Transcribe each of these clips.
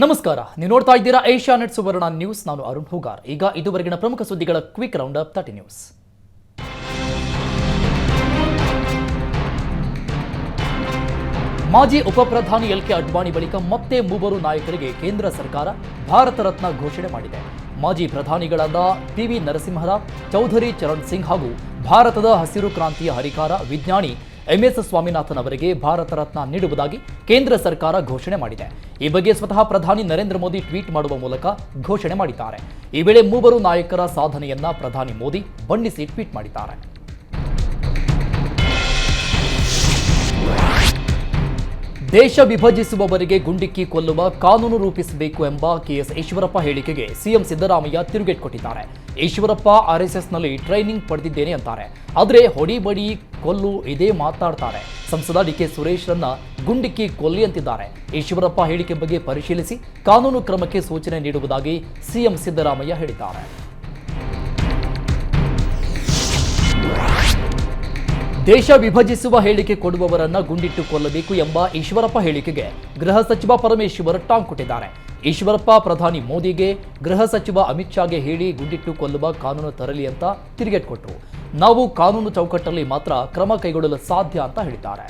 ನಮಸ್ಕಾರ. ನೀವು ನೋಡ್ತಾ ಇದ್ದೀರಾ ಏಷ್ಯಾ ನೆಟ್ ಸುವರ್ಣ ನ್ಯೂಸ್. ನಾನು ಅರುಣ್ ಹುಗಾರ್. ಈಗ ಇದುವರೆಗಿನ ಪ್ರಮುಖ ಸುದ್ದಿಗಳ quick round up thirty news. ಮಾಜಿ ಉಪಪ್ರಧಾನಿ ಎಲ್ ಕೆ ಅಡ್ವಾಣಿ ಬಳಿಕ ಮತ್ತೆ ಮೂವರು ನಾಯಕರಿಗೆ ಕೇಂದ್ರ ಸರ್ಕಾರ ಭಾರತ ರತ್ನ ಘೋಷಣೆ ಮಾಡಿದೆ. ಮಾಜಿ ಪ್ರಧಾನಿಗಳಾದ ಪಿ ವಿ ನರಸಿಂಹರಾವ್, ಚೌಧರಿ ಚರಣ್ ಸಿಂಗ್ ಹಾಗೂ ಭಾರತದ ಹಸಿರು ಕ್ರಾಂತಿಯ ಹರಿಕಾರ ವಿಜ್ಞಾನಿ ಎಂಎಸ್ ಸ್ವಾಮಿನಾಥನ್ ಅವರಿಗೆ ಭಾರತ ರತ್ನ ನೀಡುವುದಾಗಿ ಕೇಂದ್ರ ಸರ್ಕಾರ ಘೋಷಣೆ ಮಾಡಿದೆ. ಈ ಬಗ್ಗೆ ಸ್ವತಃ ಪ್ರಧಾನಿ ನರೇಂದ್ರ ಮೋದಿ ಟ್ವೀಟ್ ಮಾಡುವ ಮೂಲಕ ಘೋಷಣೆ ಮಾಡಿದ್ದಾರೆ. ಈ ವೇಳೆ ಮೂವರು ನಾಯಕರ ಸಾಧನೆಯನ್ನ ಪ್ರಧಾನಿ ಮೋದಿ ಬಣ್ಣಿಸಿ ಟ್ವೀಟ್ ಮಾಡಿದ್ದಾರೆ. ದೇಶ ವಿಭಜಿಸುವವರಿಗೆ ಗುಂಡಿಕ್ಕಿ ಕೊಲ್ಲುವ ಕಾನೂನು ರೂಪಿಸಬೇಕು ಎಂಬ ಕೆಎಸ್ ಈಶ್ವರಪ್ಪ ಹೇಳಿಕೆಗೆ ಸಿಎಂ ಸಿದ್ದರಾಮಯ್ಯ ತಿರುಗೇಟ್ ಕೊಟ್ಟಿದ್ದಾರೆ. ಈಶ್ವರಪ್ಪ ಆರ್ಎಸ್ಎಸ್ನಲ್ಲಿ ಟ್ರೈನಿಂಗ್ ಪಡೆದಿದ್ದೇನೆ ಅಂತಾರೆ. ಆದರೆ ಹೊಡಿಬಡಿ ಕೊಲ್ಲು ಇದೇ ಮಾತಾಡ್ತಾರೆ. ಸಂಸದ ಡಿಕೆ ಸುರೇಶ್ರನ್ನ ಗುಂಡಿಕ್ಕಿ ಕೊಲ್ಲಿ ಅಂತಿದ್ದಾರೆ. ಈಶ್ವರಪ್ಪ ಹೇಳಿಕೆ ಬಗ್ಗೆ ಪರಿಶೀಲಿಸಿ ಕಾನೂನು ಕ್ರಮಕ್ಕೆ ಸೂಚನೆ ನೀಡುವುದಾಗಿ ಸಿಎಂ ಸಿದ್ದರಾಮಯ್ಯ ಹೇಳಿದ್ದಾರೆ. ದೇಶ ವಿಭಜಿಸುವ ಹೇಳಿಕೆ ಕೊಡುವವರನ್ನ ಗುಂಡಿಟ್ಟು ಕೊಲ್ಲಬೇಕು ಎಂಬ ಈಶ್ವರಪ್ಪ ಹೇಳಿಕೆಗೆ ಗೃಹ ಸಚಿವ ಪರಮೇಶ್ವರ್ ಟಾಂಗ್ ಕೊಟ್ಟಿದ್ದಾರೆ. ಈಶ್ವರಪ್ಪ, ಪ್ರಧಾನಿ ಮೋದಿಗೆ ಗೃಹ ಸಚಿವ ಅಮಿತ್ ಶಾಗೆ ಹೇಳಿ ಗುಂಡಿಟ್ಟು ಕೊಲ್ಲುವ ಕಾನೂನು ತರಲಿ ಅಂತ ತಿರುಗೇಟ್ ಕೊಟ್ಟರು ನಾವು ಕಾನೂನು ಚೌಕಟ್ಟಲ್ಲಿ ಮಾತ್ರ ಕ್ರಮ ಕೈಗೊಳ್ಳಲು ಸಾಧ್ಯ ಅಂತ ಹೇಳಿದ್ದಾರೆ.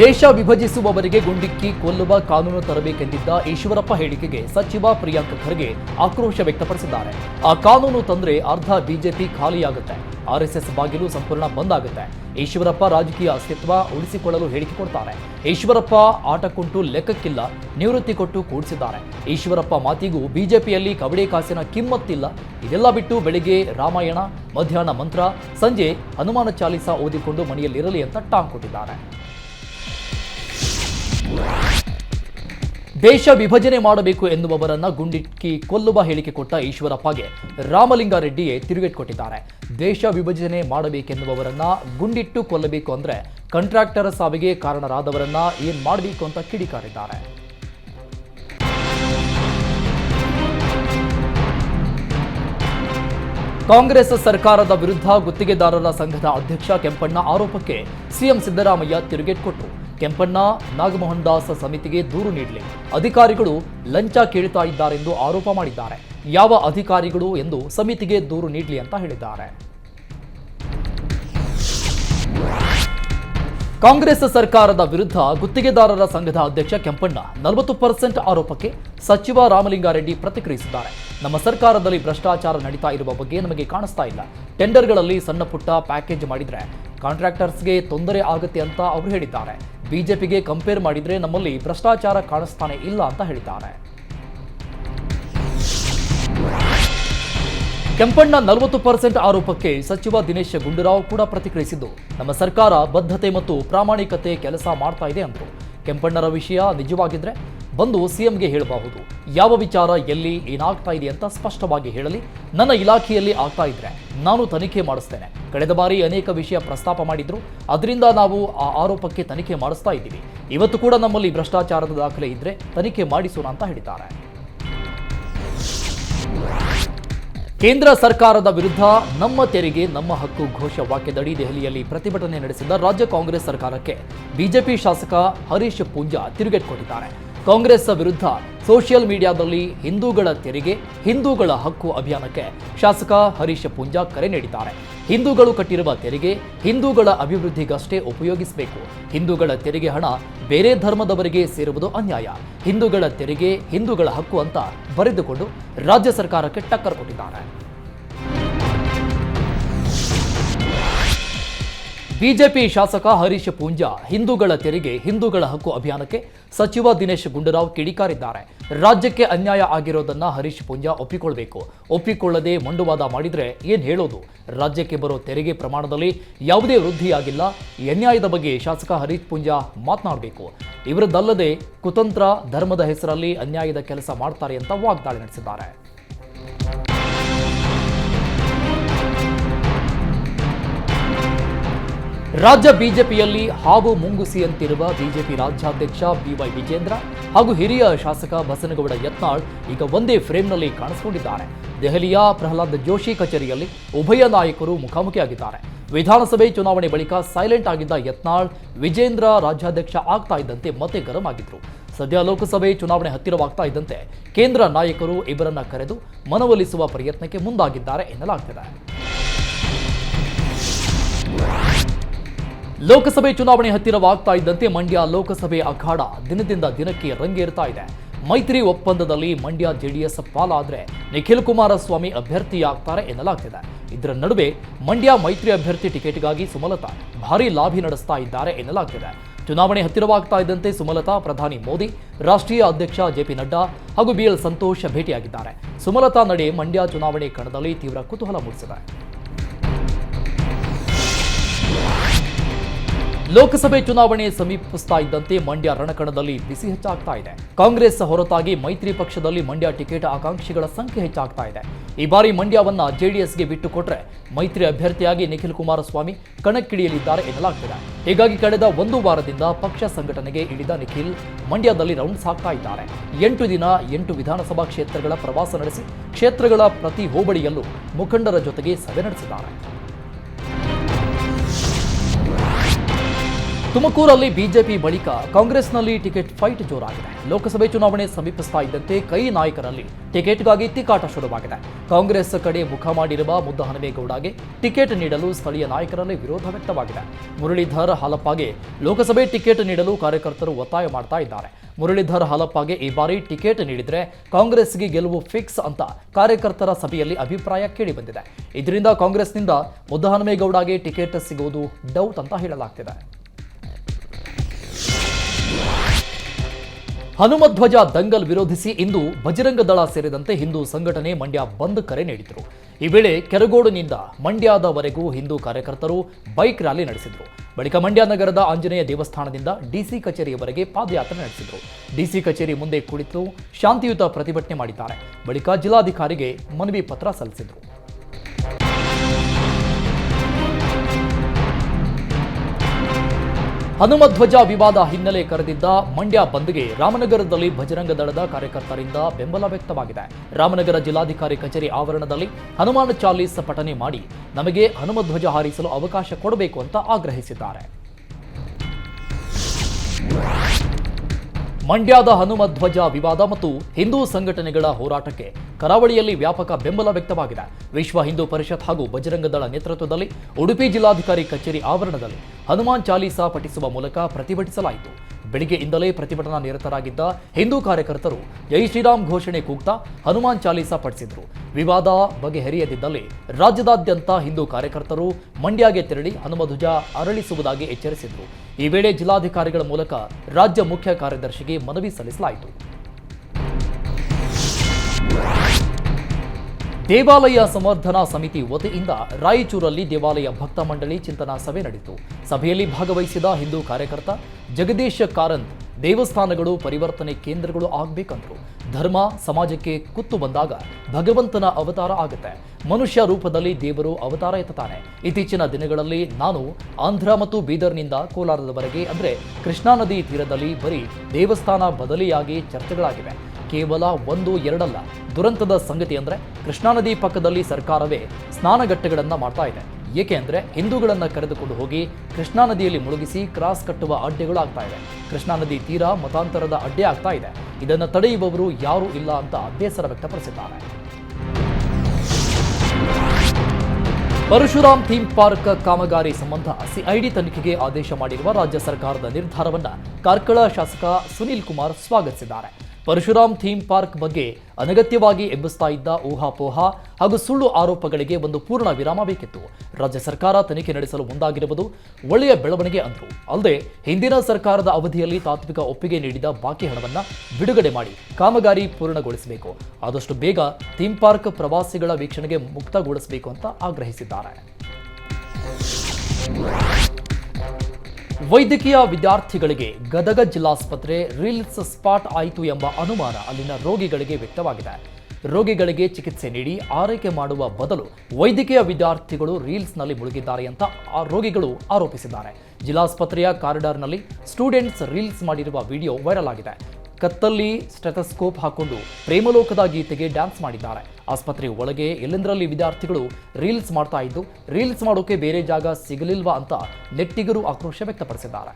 ದೇಶ ವಿಭಜಿಸುವವರಿಗೆ ಗುಂಡಿಕ್ಕಿ ಕೊಲ್ಲುವ ಕಾನೂನು ತರಬೇಕೆಂದಿದ್ದ ಈಶ್ವರಪ್ಪ ಹೇಳಿಕೆಗೆ ಸಚಿವ ಪ್ರಿಯಾಂಕ್ ಖರ್ಗೆ ಆಕ್ರೋಶ ವ್ಯಕ್ತಪಡಿಸಿದ್ದಾರೆ. ಆ ಕಾನೂನು ತಂದ್ರೆ ಅರ್ಧ ಬಿಜೆಪಿ ಖಾಲಿಯಾಗುತ್ತೆ. ಆರ್ಎಸ್ಎಸ್ ಬಾಗಿಲು ಸಂಪೂರ್ಣ ಬಂದ್ ಆಗುತ್ತೆ. ಈಶ್ವರಪ್ಪ ರಾಜಕೀಯ ಅಸ್ತಿತ್ವ ಉಳಿಸಿಕೊಳ್ಳಲು ಹೇಳಿಕೆ ಕೊಡ್ತಾರೆ. ಈಶ್ವರಪ್ಪ ಆಟಕ್ಕುಂಟು ಲೆಕ್ಕಕ್ಕಿಲ್ಲ, ನಿವೃತ್ತಿ ಕೊಟ್ಟು ಕೂಡಿಸಿದ್ದಾರೆ. ಈಶ್ವರಪ್ಪ ಮಾತಿಗೂ ಬಿಜೆಪಿಯಲ್ಲಿ ಕವಡೆ ಕಾಸಿನ ಕಿಮ್ಮತ್ತಿಲ್ಲ. ಇದೆಲ್ಲ ಬಿಟ್ಟು ಬೆಳಿಗ್ಗೆ ರಾಮಾಯಣ, ಮಧ್ಯಾಹ್ನ ಮಂತ್ರ, ಸಂಜೆ ಹನುಮಾನ ಚಾಲಿಸ ಓದಿಕೊಂಡು ಮನೆಯಲ್ಲಿರಲಿ ಅಂತ ಟಾಂಗ್ ಕೊಟ್ಟಿದ್ದಾರೆ. ದೇಶ ವಿಭಜನೆ ಮಾಡಬೇಕು ಎನ್ನುವವರನ್ನ ಗುಂಡಿಕ್ಕಿ ಕೊಲ್ಲುವ ಹೇಳಿಕೆ ಕೊಟ್ಟ ಈಶ್ವರಪ್ಪಗೆ ರಾಮಲಿಂಗಾರೆಡ್ಡಿಯೇ ತಿರುಗೇಟ್ ಕೊಟ್ಟಿದ್ದಾರೆ ದೇಶ ವಿಭಜನೆ ಮಾಡಬೇಕೆನ್ನುವವರನ್ನ ಗುಂಡಿಟ್ಟು ಕೊಲ್ಲಬೇಕು ಅಂದ್ರೆ ಕಾಂಟ್ರಾಕ್ಟರ್ ಸಾವಿಗೆ ಕಾರಣರಾದವರನ್ನ ಏನ್ ಮಾಡಬೇಕು ಅಂತ ಕಿಡಿಕಾರಿದ್ದಾರೆ. ಕಾಂಗ್ರೆಸ್ ಸರ್ಕಾರದ ವಿರುದ್ಧ ಗುತ್ತಿಗೆದಾರರ ಸಂಘದ ಅಧ್ಯಕ್ಷ ಕೆಂಪಣ್ಣ ಆರೋಪಕ್ಕೆ ಸಿಎಂ ಸಿದ್ದರಾಮಯ್ಯ ತಿರುಗೇಟ್ ಕೊಟ್ಟರು ಕೆಂಪಣ್ಣ ನಾಗಮೋಹನ್ ದಾಸ್ ಸಮಿತಿಗೆ ದೂರು ನೀಡಲಿ. ಅಧಿಕಾರಿಗಳು ಲಂಚ ಕೇಳುತ್ತಾ ಇದ್ದಾರೆಂದು ಆರೋಪ ಮಾಡಿದ್ದಾರೆ. ಯಾವ ಅಧಿಕಾರಿಗಳು ಎಂದು ಸಮಿತಿಗೆ ದೂರು ನೀಡಲಿ ಅಂತ ಹೇಳಿದ್ದಾರೆ. ಕಾಂಗ್ರೆಸ್ ಸರ್ಕಾರದ ವಿರುದ್ಧ ಗುತ್ತಿಗೆದಾರರ ಸಂಘದ ಅಧ್ಯಕ್ಷ ಕೆಂಪಣ್ಣ ನಲವತ್ತು ಪರ್ಸೆಂಟ್ ಆರೋಪಕ್ಕೆ ಸಚಿವ ರಾಮಲಿಂಗಾರೆಡ್ಡಿ ಪ್ರತಿಕ್ರಿಯಿಸಿದ್ದಾರೆ. ನಮ್ಮ ಸರ್ಕಾರದಲ್ಲಿ ಭ್ರಷ್ಟಾಚಾರ ನಡೀತಾ ಇರುವ ಬಗ್ಗೆ ನಮಗೆ ಕಾಣಿಸ್ತಾ ಇಲ್ಲ. ಟೆಂಡರ್ಗಳಲ್ಲಿ ಸಣ್ಣ ಪುಟ್ಟ ಪ್ಯಾಕೇಜ್ ಮಾಡಿದರೆ ಕಾಂಟ್ರಾಕ್ಟರ್ಸ್ಗೆ ತೊಂದರೆ ಆಗುತ್ತೆ ಅಂತ ಅವರು ಹೇಳಿದ್ದಾರೆ. ಬಿಜೆಪಿಗೆ ಕಂಪೇರ್ ಮಾಡಿದ್ರೆ ನಮ್ಮಲ್ಲಿ ಭ್ರಷ್ಟಾಚಾರ ಕಾಣಿಸ್ತಾನೆ ಇಲ್ಲ ಅಂತ ಹೇಳಿದ್ದಾರೆ ಕೆಂಪಣ್ಣ ನಲವತ್ತು ಪರ್ಸೆಂಟ್ ಆರೋಪಕ್ಕೆ ಸಚಿವ ದಿನೇಶ್ ಗುಂಡೂರಾವ್ ಕೂಡ ಪ್ರತಿಕ್ರಿಯಿಸಿದ್ದು, ನಮ್ಮ ಸರ್ಕಾರ ಬದ್ಧತೆ ಮತ್ತು ಪ್ರಾಮಾಣಿಕತೆ ಕೆಲಸ ಮಾಡ್ತಾ ಇದೆ ಅಂದರು. ಕೆಂಪಣ್ಣರ ವಿಷಯ ನಿಜವಾಗಿದ್ರೆ ಬಂದು ಸಿಎಂಗೆ ಹೇಳಬಹುದು. ಯಾವ ವಿಚಾರ, ಎಲ್ಲಿ ಏನಾಗ್ತಾ ಇದೆ ಅಂತ ಸ್ಪಷ್ಟವಾಗಿ ಹೇಳಲಿ. ನನ್ನ ಇಲಾಖೆಯಲ್ಲಿ ಆಗ್ತಾ ಇದ್ರೆ ನಾನು ತನಿಖೆ ಮಾಡಿಸ್ತೇನೆ. ಕಳೆದ ಬಾರಿ ಅನೇಕ ವಿಷಯ ಪ್ರಸ್ತಾಪ ಮಾಡಿದ್ರು. ಅದರಿಂದ ನಾವು ಆ ಆರೋಪಕ್ಕೆ ತನಿಖೆ ಮಾಡಿಸ್ತಾ ಇದ್ದೀವಿ. ಇವತ್ತು ಕೂಡ ನಮ್ಮಲ್ಲಿ ಭ್ರಷ್ಟಾಚಾರದ ದಾಖಲೆ ಇದ್ರೆ ತನಿಖೆ ಮಾಡಿಸೋಣ ಅಂತ ಹೇಳಿದ್ದಾರೆ. ಕೇಂದ್ರ ಸರ್ಕಾರದ ವಿರುದ್ಧ ನಮ್ಮ ತೆರಿಗೆ, ನಮ್ಮ ಹಕ್ಕು ಘೋಷ ವಾಕ್ಯದಡಿ ದೆಹಲಿಯಲ್ಲಿ ಪ್ರತಿಭಟನೆ ನಡೆಸಿದ ರಾಜ್ಯ ಕಾಂಗ್ರೆಸ್ ಸರ್ಕಾರಕ್ಕೆ ಬಿಜೆಪಿ ಶಾಸಕ ಹರೀಶ್ ಪೂಂಜಾ ತಿರುಗೇಟ್ ಕೊಟ್ಟಿದ್ದಾರೆ. ಕಾಂಗ್ರೆಸ್ ವಿರುದ್ಧ ಸೋಷಿಯಲ್ ಮೀಡಿಯಾದಲ್ಲಿ ಹಿಂದೂಗಳ ತೆರಿಗೆ, ಹಿಂದೂಗಳ ಹಕ್ಕು ಅಭಿಯಾನಕ್ಕೆ ಶಾಸಕ ಹರೀಶ್ ಪೂಂಜಾ ಕರೆ ನೀಡಿದ್ದಾರೆ. ಹಿಂದೂಗಳು ಕಟ್ಟಿರುವ ತೆರಿಗೆ ಹಿಂದೂಗಳ ಅಭಿವೃದ್ಧಿಗಷ್ಟೇ ಉಪಯೋಗಿಸಬೇಕು. ಹಿಂದೂಗಳ ತೆರಿಗೆ ಹಣ ಬೇರೆ ಧರ್ಮದವರಿಗೆ ಸೇರುವುದು ಅನ್ಯಾಯ. ಹಿಂದೂಗಳ ತೆರಿಗೆ ಹಿಂದೂಗಳ ಹಕ್ಕು ಅಂತ ಬರೆದುಕೊಂಡು ರಾಜ್ಯ ಸರ್ಕಾರಕ್ಕೆ ಟಕ್ಕರ್ ಕೊಟ್ಟಿದ್ದಾರೆ. ಬಿಜೆಪಿ ಶಾಸಕ ಹರೀಶ್ ಪೂಂಜಾ ಹಿಂದೂಗಳ ತೆರಿಗೆ, ಹಿಂದೂಗಳ ಹಕ್ಕು ಅಭಿಯಾನಕ್ಕೆ ಸಚಿವ ದಿನೇಶ್ ಗುಂಡೂರಾವ್ ಕಿಡಿಕಾರಿದ್ದಾರೆ. ರಾಜ್ಯಕ್ಕೆ ಅನ್ಯಾಯ ಆಗಿರೋದನ್ನ ಹರೀಶ್ ಪೂಂಜಾ ಒಪ್ಪಿಕೊಳ್ಬೇಕು. ಒಪ್ಪಿಕೊಳ್ಳದೆ ಮಂಡುವಾದ ಮಾಡಿದ್ರೆ ಏನ್ ಹೇಳೋದು? ರಾಜ್ಯಕ್ಕೆ ಬರೋ ತೆರಿಗೆ ಪ್ರಮಾಣದಲ್ಲಿ ಯಾವುದೇ ವೃದ್ಧಿಯಾಗಿಲ್ಲ. ಅನ್ಯಾಯದ ಬಗ್ಗೆ ಶಾಸಕ ಹರೀಶ್ ಪೂಂಜಾ ಮಾತನಾಡಬೇಕು. ಇವರದ್ದಲ್ಲದೆ ಕುತಂತ್ರ ಧರ್ಮದ ಹೆಸರಲ್ಲಿ ಅನ್ಯಾಯದ ಕೆಲಸ ಮಾಡ್ತಾರೆ ಅಂತ ವಾಗ್ದಾಳಿ ನಡೆಸಿದ್ದಾರೆ. ರಾಜ್ಯ ಬಿಜೆಪಿಯಲ್ಲಿ ಹಾವು ಮುಂಗುಸಿಯಂತಿರುವ ಬಿಜೆಪಿ ರಾಜ್ಯಾಧ್ಯಕ್ಷ ಬಿವೈ ವಿಜೇಂದ್ರ ಹಾಗೂ ಹಿರಿಯ ಶಾಸಕ ಬಸನಗೌಡ ಯತ್ನಾಳ್ ಈಗ ಒಂದೇ ಫ್ರೇಮ್ನಲ್ಲಿ ಕಾಣಿಸಿಕೊಂಡಿದ್ದಾರೆ. ದೆಹಲಿಯ ಪ್ರಹ್ಲಾದ್ ಜೋಶಿ ಕಚೇರಿಯಲ್ಲಿ ಉಭಯ ನಾಯಕರು ಮುಖಾಮುಖಿಯಾಗಿದ್ದಾರೆ. ವಿಧಾನಸಭೆ ಚುನಾವಣೆ ಬಳಿಕ ಸೈಲೆಂಟ್ ಆಗಿದ್ದ ಯತ್ನಾಳ್ ವಿಜೇಂದ್ರ ರಾಜ್ಯಾಧ್ಯಕ್ಷ ಆಗ್ತಾ ಇದ್ದಂತೆ ಮತ್ತೆ ಗರಂ ಆಗಿದ್ರು. ಸದ್ಯ ಲೋಕಸಭೆ ಚುನಾವಣೆ ಹತ್ತಿರವಾಗ್ತಾ ಇದ್ದಂತೆ ಕೇಂದ್ರ ನಾಯಕರು ಇಬ್ಬರನ್ನ ಕರೆದು ಮನವೊಲಿಸುವ ಪ್ರಯತ್ನಕ್ಕೆ ಮುಂದಾಗಿದ್ದಾರೆ ಎನ್ನಲಾಗ್ತಿದೆ. ಲೋಕಸಭೆ ಚುನಾವಣೆ ಹತ್ತಿರವಾಗ್ತಾ ಇದ್ದಂತೆ ಮಂಡ್ಯ ಲೋಕಸಭೆ ಅಖಾಡ ದಿನದಿಂದ ದಿನಕ್ಕೆ ರಂಗೇರ್ತಾ ಇದೆ. ಮೈತ್ರಿ ಒಪ್ಪಂದದಲ್ಲಿ ಮಂಡ್ಯ ಜೆಡಿಎಸ್ ಪಾಲಾದ್ರೆ ನಿಖಿಲ್ ಕುಮಾರಸ್ವಾಮಿ ಅಭ್ಯರ್ಥಿಯಾಗ್ತಾರೆ ಎನ್ನಲಾಗ್ತಿದೆ. ಇದರ ನಡುವೆ ಮಂಡ್ಯ ಮೈತ್ರಿ ಅಭ್ಯರ್ಥಿ ಟಿಕೆಟ್ಗಾಗಿ ಸುಮಲತಾ ಭಾರೀ ಲಾಭಿ ನಡೆಸ್ತಾ ಇದ್ದಾರೆ ಎನ್ನಲಾಗ್ತಿದೆ. ಚುನಾವಣೆ ಹತ್ತಿರವಾಗ್ತಾ ಇದ್ದಂತೆ ಸುಮಲತಾ, ಪ್ರಧಾನಿ ಮೋದಿ, ರಾಷ್ಟ್ರೀಯ ಅಧ್ಯಕ್ಷ ಜೆಪಿ ನಡ್ಡಾ ಹಾಗೂ ಬಿಎಲ್ ಸಂತೋಷ್ ಭೇಟಿಯಾಗಿದ್ದಾರೆ. ಸುಮಲತಾ ನಡೆ ಮಂಡ್ಯ ಚುನಾವಣೆ ಕಣದಲ್ಲಿ ತೀವ್ರ ಕುತೂಹಲ ಮೂಡಿಸಿದೆ. ಲೋಕಸಭೆ ಚುನಾವಣೆ ಸಮೀಪಿಸ್ತಾ ಇದ್ದಂತೆ ಮಂಡ್ಯ ರಣಕಣದಲ್ಲಿ ಬಿಸಿ ಹೆಚ್ಚಾಗ್ತಾ ಇದೆ. ಕಾಂಗ್ರೆಸ್ ಹೊರತಾಗಿ ಮೈತ್ರಿ ಪಕ್ಷದಲ್ಲಿ ಮಂಡ್ಯ ಟಿಕೆಟ್ ಆಕಾಂಕ್ಷಿಗಳ ಸಂಖ್ಯೆ ಹೆಚ್ಚಾಗ್ತಾ ಇದೆ. ಈ ಬಾರಿ ಮಂಡ್ಯವನ್ನ ಜೆಡಿಎಸ್ಗೆ ಬಿಟ್ಟು ಕೊಟ್ರೆ ಮೈತ್ರಿ ಅಭ್ಯರ್ಥಿಯಾಗಿ ನಿಖಿಲ್ ಕುಮಾರಸ್ವಾಮಿ ಕಣಕ್ಕಿಳಿಯಲಿದ್ದಾರೆ ಎನ್ನಲಾಗ್ತಿದೆ. ಹೀಗಾಗಿ ಕಳೆದ ಒಂದು ವಾರದಿಂದ ಪಕ್ಷ ಸಂಘಟನೆಗೆ ಇಳಿದ ನಿಖಿಲ್ ಮಂಡ್ಯದಲ್ಲಿ ರೌಂಡ್ಸ್ ಹಾಕ್ತಾ ಇದ್ದಾರೆ. ಎಂಟು ದಿನ ಎಂಟು ವಿಧಾನಸಭಾ ಕ್ಷೇತ್ರಗಳ ಪ್ರವಾಸ ನಡೆಸಿ ಕ್ಷೇತ್ರಗಳ ಪ್ರತಿ ಹೋಬಳಿಯಲ್ಲೂ ಮುಖಂಡರ ಜೊತೆಗೆ ಸಭೆ ನಡೆಸಿದ್ದಾರೆ. ತುಮಕೂರಲ್ಲಿ ಬಿಜೆಪಿ ಬಳಿಕ ಕಾಂಗ್ರೆಸ್ನಲ್ಲಿ ಟಿಕೆಟ್ ಫೈಟ್ ಜೋರಾಗಿದೆ. ಲೋಕಸಭೆ ಚುನಾವಣೆ ಸಮೀಪಿಸ್ತಾ ಇದ್ದಂತೆ ಕೈ ನಾಯಕರಲ್ಲಿ ಟಿಕೆಟ್ಗಾಗಿ ತಿಕ್ಕಾಟ ಶುರುವಾಗಿದೆ. ಕಾಂಗ್ರೆಸ್ ಕಡೆ ಮುಖ ಮಾಡಿರುವ ಮುದ್ದಹನುಮೇಗೌಡಗೆ ಟಿಕೆಟ್ ನೀಡಲು ಸ್ಥಳೀಯ ನಾಯಕರಲ್ಲಿ ವಿರೋಧ ವ್ಯಕ್ತವಾಗಿದೆ. ಮುರಳೀಧರ್ ಹಾಲಪ್ಪಗೆ ಲೋಕಸಭೆ ಟಿಕೆಟ್ ನೀಡಲು ಕಾರ್ಯಕರ್ತರು ಒತ್ತಾಯ ಮಾಡ್ತಾ ಇದ್ದಾರೆ. ಮುರಳೀಧರ್ ಹಾಲಪ್ಪಗೆ ಈ ಬಾರಿ ಟಿಕೆಟ್ ನೀಡಿದರೆ ಕಾಂಗ್ರೆಸ್ಗೆ ಗೆಲುವು ಫಿಕ್ಸ್ ಅಂತ ಕಾರ್ಯಕರ್ತರ ಸಭೆಯಲ್ಲಿ ಅಭಿಪ್ರಾಯ ಕೇಳಿಬಂದಿದೆ. ಇದರಿಂದ ಕಾಂಗ್ರೆಸ್ನಿಂದ ಮುದ್ದಹನುಮೇಗೌಡಗೆ ಟಿಕೆಟ್ ಸಿಗುವುದು ಡೌಟ್ ಅಂತ ಹೇಳಲಾಗ್ತಿದೆ. ಹನುಮಧ್ವಜ ದಂಗಲ್ ವಿರೋಧಿಸಿ ಇಂದು ಬಜರಂಗ ದಳ ಸೇರಿದಂತೆ ಹಿಂದೂ ಸಂಘಟನೆ ಮಂಡ್ಯ ಬಂದ್ ಕರೆ ನೀಡಿದರು. ಈ ವೇಳೆ ಕೆರಗೋಡಿನಿಂದ ಮಂಡ್ಯದವರೆಗೂ ಹಿಂದೂ ಕಾರ್ಯಕರ್ತರು ಬೈಕ್ ರ್ಯಾಲಿ ನಡೆಸಿದರು. ಬಳಿಕ ಮಂಡ್ಯ ನಗರದ ಆಂಜನೇಯ ದೇವಸ್ಥಾನದಿಂದ ಡಿಸಿ ಕಚೇರಿಯವರೆಗೆ ಪಾದಯಾತ್ರೆ ನಡೆಸಿದರು. ಡಿಸಿ ಕಚೇರಿ ಮುಂದೆ ಕುಳಿತು ಶಾಂತಿಯುತ ಪ್ರತಿಭಟನೆ ಮಾಡಿದ್ದಾರೆ. ಬಳಿಕ ಜಿಲ್ಲಾಧಿಕಾರಿಗೆ ಮನವಿ ಪತ್ರ ಸಲ್ಲಿಸಿದರು. ಹನುಮಧ್ವಜ ವಿವಾದ ಹಿನ್ನೆಲೆ ಕರೆದಿದ್ದ ಮಂಡ್ಯ ಬಂದ್ಗೆ ರಾಮನಗರದಲ್ಲಿ ಬಜರಂಗ ದಳದ ಕಾರ್ಯಕರ್ತರಿಂದ ಬೆಂಬಲ ವ್ಯಕ್ತವಾಗಿದೆ. ರಾಮನಗರ ಜಿಲ್ಲಾಧಿಕಾರಿ ಕಚೇರಿ ಆವರಣದಲ್ಲಿ ಹನುಮಾನ ಚಾಲೀಸ್ ಪಠನೆ ಮಾಡಿ ನಮಗೆ ಹನುಮಧ್ವಜ ಹಾರಿಸಲು ಅವಕಾಶ ಕೊಡಬೇಕು ಅಂತ ಆಗ್ರಹಿಸಿದ್ದಾರೆ. ಮಂಡ್ಯದ ಹನುಮಧ್ವಜ ವಿವಾದ ಮತ್ತು ಹಿಂದೂ ಸಂಘಟನೆಗಳ ಹೋರಾಟಕ್ಕೆ ಕರಾವಳಿಯಲ್ಲಿ ವ್ಯಾಪಕ ಬೆಂಬಲ ವ್ಯಕ್ತವಾಗಿದೆ. ವಿಶ್ವ ಹಿಂದೂ ಪರಿಷತ್ ಹಾಗೂ ಬಜರಂಗದಳ ನೇತೃತ್ವದಲ್ಲಿ ಉಡುಪಿ ಜಿಲ್ಲಾಧಿಕಾರಿ ಕಚೇರಿ ಆವರಣದಲ್ಲಿ ಹನುಮಾನ್ ಚಾಲೀಸಾ ಪಠಿಸುವ ಮೂಲಕ ಪ್ರತಿಭಟಿಸಲಾಯಿತು. ಬೆಳಿಗ್ಗೆಯಿಂದಲೇ ಪ್ರತಿಭಟನಾ ನಿರತರಾಗಿದ್ದ ಹಿಂದೂ ಕಾರ್ಯಕರ್ತರು ಜೈ ಶ್ರೀರಾಮ್ ಘೋಷಣೆ ಕೂಗ್ತಾ ಹನುಮಾನ್ ಚಾಲೀಸಾ ಪಠಿಸಿದ್ರು. ವಿವಾದ ಬಗೆಹರಿಯದಿದ್ದಲ್ಲಿ ರಾಜ್ಯದಾದ್ಯಂತ ಹಿಂದೂ ಕಾರ್ಯಕರ್ತರು ಮಂಡ್ಯಗೆ ತೆರಳಿ ಹನುಮಧ್ವಜ ಅರಳಿಸುವುದಾಗಿ ಎಚ್ಚರಿಸಿದ್ರು. ಈ ವೇಳೆ ಜಿಲ್ಲಾಧಿಕಾರಿಗಳ ಮೂಲಕ ರಾಜ್ಯ ಮುಖ್ಯ ಕಾರ್ಯದರ್ಶಿಗೆ ಮನವಿ ಸಲ್ಲಿಸಲಾಯಿತು. ದೇವಾಲಯ ಸಂವರ್ಧನಾ ಸಮಿತಿ ವತಿಯಿಂದ ರಾಯಚೂರಲ್ಲಿ ದೇವಾಲಯ ಭಕ್ತ ಮಂಡಳಿ ಚಿಂತನಾ ಸಭೆ ನಡೆಯಿತು. ಸಭೆಯಲ್ಲಿ ಭಾಗವಹಿಸಿದ ಹಿಂದೂ ಕಾರ್ಯಕರ್ತ ಜಗದೀಶ ಕಾರಂತ್, ದೇವಸ್ಥಾನಗಳು, ಪರಿವರ್ತನೆ ಕೇಂದ್ರಗಳು ಆಗಬೇಕಂದ್ರು. ಧರ್ಮ, ಸಮಾಜಕ್ಕೆ ಕುತ್ತು ಬಂದಾಗ ಭಗವಂತನ ಅವತಾರ ಆಗುತ್ತೆ. ಮನುಷ್ಯ ರೂಪದಲ್ಲಿ ದೇವರು ಅವತಾರ ಎತ್ತುತ್ತಾನೆ. ಇತ್ತೀಚಿನ ದಿನಗಳಲ್ಲಿ ನಾನು ಆಂಧ್ರ ಮತ್ತು ಬೀದರ್ನಿಂದ ಕೋಲಾರದವರೆಗೆ ಅಂದರೆ ಕೃಷ್ಣಾ ನದಿ ತೀರದಲ್ಲಿ ಬರೀ ದೇವಸ್ಥಾನ ಬದಲಿಯಾಗಿ ಚರ್ಚೆಗಳಾಗಿವೆ. ಕೇವಲ ಒಂದು ಎರಡಲ್ಲ. ದುರಂತದ ಸಂಗತಿ ಅಂದರೆ ಕೃಷ್ಣಾ ನದಿ ಪಕ್ಕದಲ್ಲಿ ಸರ್ಕಾರವೇ ಸ್ನಾನಘಟ್ಟಗಳನ್ನು ಮಾಡ್ತಾ ಇದೆ. ಏಕೆ ಅಂದರೆ ಹಿಂದೂಗಳನ್ನು ಕರೆದುಕೊಂಡು ಹೋಗಿ ಕೃಷ್ಣಾ ನದಿಯಲ್ಲಿ ಮುಳುಗಿಸಿ ಕ್ರಾಸ್ ಕಟ್ಟುವ ಅಡ್ಡೆಗಳು ಆಗ್ತಾ ಇದೆ. ಕೃಷ್ಣಾ ನದಿ ತೀರ ಮತಾಂತರದ ಅಡ್ಡೆ ಆಗ್ತಾ ಇದೆ. ಇದನ್ನು ತಡೆಯುವವರು ಯಾರೂ ಇಲ್ಲ ಅಂತ ಬೇಸರ ವ್ಯಕ್ತಪಡಿಸಿದ್ದಾರೆ. ಪರಶುರಾಮ್ ಥೀಮ್ ಪಾರ್ಕ್ ಕಾಮಗಾರಿ ಸಂಬಂಧ ಸಿಐಡಿ ತನಿಖೆಗೆ ಆದೇಶ ಮಾಡಿರುವ ರಾಜ್ಯ ಸರ್ಕಾರದ ನಿರ್ಧಾರವನ್ನು ಕಾರ್ಕಳ ಶಾಸಕ ಸುನೀಲ್ ಕುಮಾರ್ ಸ್ವಾಗತಿಸಿದ್ದಾರೆ. ಪರಶುರಾಮ್ ಥೀಮ್ ಪಾರ್ಕ್ ಬಗ್ಗೆ ಅನಗತ್ಯವಾಗಿ ಎಬ್ಬಿಸ್ತಾ ಇದ್ದ ಊಹಾಪೋಹ ಹಾಗೂ ಸುಳ್ಳು ಆರೋಪಗಳಿಗೆ ಒಂದು ಪೂರ್ಣ ವಿರಾಮ ಬೇಕಿತ್ತು. ರಾಜ್ಯ ಸರ್ಕಾರ ತನಿಖೆ ನಡೆಸಲು ಮುಂದಾಗಿರುವುದು ಒಳ್ಳೆಯ ಬೆಳವಣಿಗೆ ಅಂದರು. ಅಲ್ಲದೆ, ಹಿಂದಿನ ಸರ್ಕಾರದ ಅವಧಿಯಲ್ಲಿ ತಾತ್ವಿಕ ಒಪ್ಪಿಗೆ ನೀಡಿದ ಬಾಕಿ ಹಣವನ್ನು ಬಿಡುಗಡೆ ಮಾಡಿ ಕಾಮಗಾರಿ ಪೂರ್ಣಗೊಳಿಸಬೇಕು. ಆದಷ್ಟು ಬೇಗ ಥೀಮ್ ಪಾರ್ಕ್ ಪ್ರವಾಸಿಗಳ ವೀಕ್ಷಣೆಗೆ ಮುಕ್ತಗೊಳಿಸಬೇಕು ಅಂತ ಆಗ್ರಹಿಸಿದ್ದಾರೆ. ವೈದ್ಯಕೀಯ ವಿದ್ಯಾರ್ಥಿಗಳಿಗೆ ಗದಗ ಜಿಲ್ಲಾಸ್ಪತ್ರೆ ರೀಲ್ಸ್ ಸ್ಪಾಟ್ ಆಯಿತು ಎಂಬ ಅನುಮಾನ ಅಲ್ಲಿನ ರೋಗಿಗಳಿಗೆ ವ್ಯಕ್ತವಾಗಿದೆ. ರೋಗಿಗಳಿಗೆ ಚಿಕಿತ್ಸೆ ನೀಡಿ ಆರೈಕೆ ಮಾಡುವ ಬದಲು ವೈದ್ಯಕೀಯ ವಿದ್ಯಾರ್ಥಿಗಳು ರೀಲ್ಸ್ನಲ್ಲಿ ಮುಳುಗಿದ್ದಾರೆ ಅಂತ ಆ ರೋಗಿಗಳು ಆರೋಪಿಸಿದ್ದಾರೆ. ಜಿಲ್ಲಾಸ್ಪತ್ರೆಯ ಕಾರಿಡಾರ್ನಲ್ಲಿ ಸ್ಟೂಡೆಂಟ್ಸ್ ರೀಲ್ಸ್ ಮಾಡಿರುವ ವಿಡಿಯೋ ವೈರಲ್ ಆಗಿದೆ. ಕತ್ತಲ್ಲಿ ಸ್ಟೆಥಸ್ಕೋಪ್ ಹಾಕೊಂಡು ಪ್ರೇಮಲೋಕದ ಗೀತೆಗೆ ಡ್ಯಾನ್ಸ್ ಮಾಡಿದ್ದಾರೆ. ಆಸ್ಪತ್ರೆ ಒಳಗೆ ಎಲ್ಲೆಂದರಲ್ಲಿ ವಿದ್ಯಾರ್ಥಿಗಳು ರೀಲ್ಸ್ ಮಾಡ್ತಾ ಇದ್ದು, ರೀಲ್ಸ್ ಮಾಡೋಕೆ ಬೇರೆ ಜಾಗ ಸಿಗಲಿಲ್ವಾ ಅಂತ ನೆಟ್ಟಿಗರು ಆಕ್ರೋಶ ವ್ಯಕ್ತಪಡಿಸಿದ್ದಾರೆ.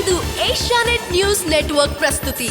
ಇದು ಏಷ್ಯಾನೆಟ್ ನ್ಯೂಸ್ ನೆಟ್ವರ್ಕ್ ಪ್ರಸ್ತುತಿ.